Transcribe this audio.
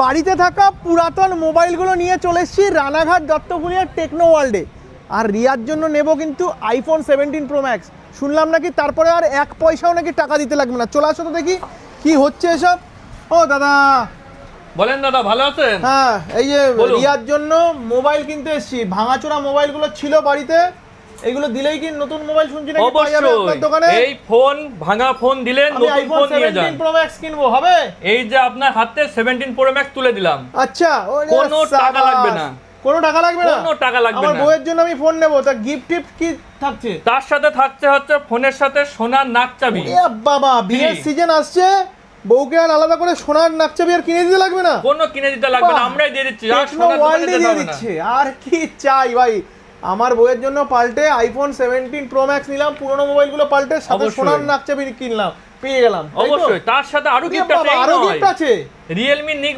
বাড়িতে থাকা পুরাতন মোবাইলগুলো নিয়ে চলে এসেছি রানাঘাট দত্তপুরিয়ার টেকনো ওয়ার্ল্ডে। আর রিয়ার জন্য নেব কিন্তু আইফোন সেভেন্টিন প্রো ম্যাক্স শুনলাম নাকি তারপরে আর এক পয়সাও নাকি টাকা দিতে লাগবে না। চলে আসো তো দেখি কি হচ্ছে এসব? ও দাদা। বলেন দাদা ভালো আছেন? হ্যাঁ এই যে রিয়ার জন্য মোবাইল কিনতে এসেছি। ভাঙাচোরা মোবাইলগুলো ছিল বাড়িতে। এগুলো দিলেই কি নতুন মোবাইল শুনছি নাকি? পাওয়া যাবে আপনার অবশ্যই দোকানে? এই ফোন ভাঙা ফোন দিলেন নতুন ফোন নিয়ে যান। সেভেন্টিন প্রো ম্যাক্স কিনবো হবে? এই যে আপনার হাতে 17 প্রো ম্যাক্স তুলে দিলাম। আচ্ছা কোনো টাকা লাগবে না। কোনো টাকা লাগবে না? কোনো টাকা লাগবে না। আমার। বউয়ের জন্য আমি ফোন নেব তা গিফট টিফট কি থাকছে? তার সাথে থাকছে হচ্ছে ফোনের সাথে সোনার নাক চাবি এ বাবা বিয়ের সিজন আসছে বউকে আর আলাদা করে সোনার নাকচাবি আর কিনে দিতে লাগবে না? কোনো কিনে দিতে লাগবে না আমরাই দিয়ে দিচ্ছি আর সোনার দিয়ে দিচ্ছে। আর কি চাই ভাই? আমার বইয়ের জন্য পাল্টে আইফোন সেভেন্টিন প্রো ম্যাক্স নিলাম পুরোনো মোবাইলগুলো পাল্টে সাথে সোনার নাকচাবি কিনলাম পেয়ে গেলাম অবশ্যই তার সাথে আরও গিফট আছে আরও গিফট আছে। রিয়েলমি নিক